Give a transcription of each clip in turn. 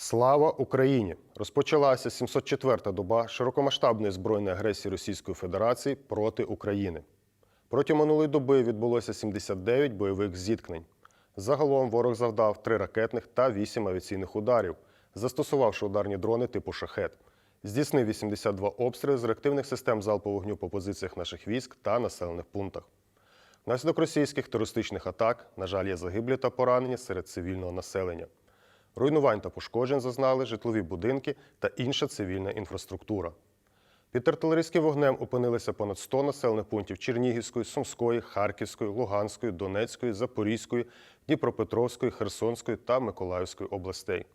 Слава Україні! Розпочалася 704-та доба широкомасштабної збройної агресії Російської Федерації проти України. Протягом минулої доби відбулося 79 бойових зіткнень. Загалом ворог завдав 3 ракетних та 8 авіаційних ударів, застосувавши ударні дрони типу шахет. Здійснив 82 обстріли з реактивних систем залпового вогню по позиціях наших військ та населених пунктах. Внаслідок російських терористичних атак, на жаль, є загиблі та поранені серед цивільного населення. Руйнувань та пошкоджень зазнали житлові будинки та інша цивільна інфраструктура. Під артилерійським вогнем опинилися понад 100 населених пунктів Чернігівської, Сумської, Харківської, Луганської, Донецької, Запорізької, Дніпропетровської, Херсонської та Миколаївської областей.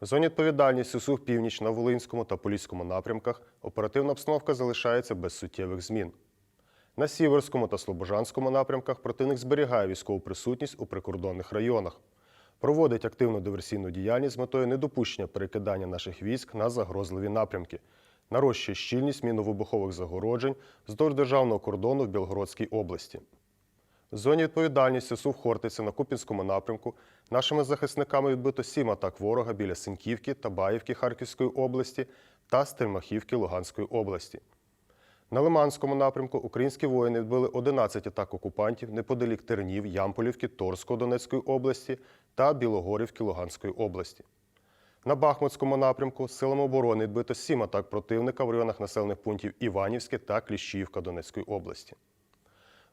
В зоні відповідальності СУВ Північ на Волинському та Поліському напрямках оперативна обстановка залишається без суттєвих змін. На Сіверському та Слобожанському напрямках противник зберігає військову присутність у прикордонних районах, проводить активну диверсійну діяльність з метою недопущення перекидання наших військ на загрозливі напрямки, нарощує щільність міновибухових загороджень вздовж державного кордону в Білгородській області. В зоні відповідальності СУВ Хортиця на Купінському напрямку нашими захисниками відбито сім атак ворога біля Синьківки та Баївки Харківської області та Стельмахівки Луганської області. На Лиманському напрямку українські воїни відбили 11 атак окупантів неподалік Тернів, Ямполівки, Торського Донецької області та Білогорівки Луганської області. На Бахмутському напрямку силами оборони відбито 7 атак противника в районах населених пунктів Іванівське та Кліщіївка Донецької області.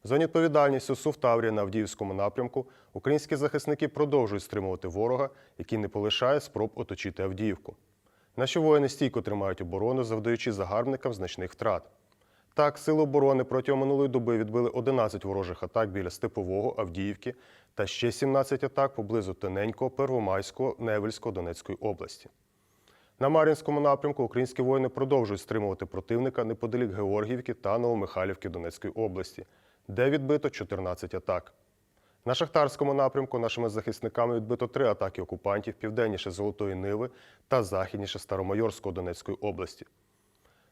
В зоні відповідальності СУВ Таврія на Авдіївському напрямку українські захисники продовжують стримувати ворога, який не полишає спроб оточити Авдіївку. Наші воїни стійко тримають оборону, завдаючи загарбникам значних втрат. Так, сили оборони протягом минулої доби відбили 11 ворожих атак біля Степового, Авдіївки та ще 17 атак поблизу Тененького, Первомайського, Невельського Донецької області. На Мар'їнському напрямку українські воїни продовжують стримувати противника неподалік Георгіївки та Новомихайлівки Донецької області, де відбито 14 атак. На Шахтарському напрямку нашими захисниками відбито три атаки окупантів південніше Золотої Ниви та західніше Старомайорського Донецької області.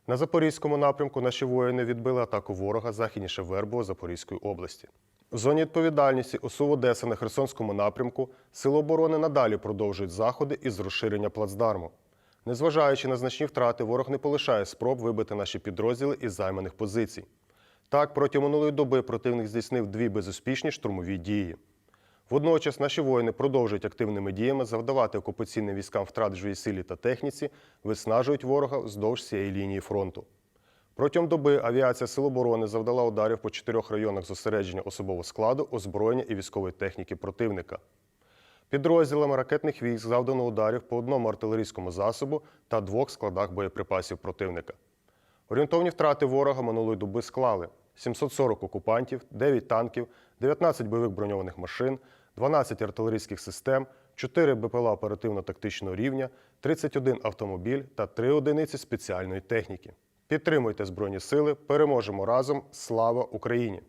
На Запорізькому напрямку наші воїни відбили атаку ворога західніше Вербова Запорізької області. В зоні відповідальності ОСУ Одеса на Херсонському напрямку Сили оборони надалі продовжують заходи із розширення плацдарму. Незважаючи на значні втрати, ворог не полишає спроб вибити наші підрозділи із займаних позицій. Так, протягом минулої доби противник здійснив дві безуспішні штурмові дії. Водночас наші воїни продовжують активними діями завдавати окупаційним військам втрат живій силі та техніці, виснажують ворога вздовж цієї лінії фронту. Протягом доби авіація Сил оборони завдала ударів по чотирьох районах зосередження особового складу, озброєння і військової техніки противника. Підрозділами ракетних військ завдано ударів по одному артилерійському засобу та двох складах боєприпасів противника. Орієнтовні втрати ворога минулої доби склали 740 окупантів, 9 танків, 19 бойових броньованих машин, 12 артилерійських систем, 4 БПЛА оперативно-тактичного рівня, 31 автомобіль та 3 одиниці спеціальної техніки. Підтримуйте Збройні Сили, переможемо разом! Слава Україні!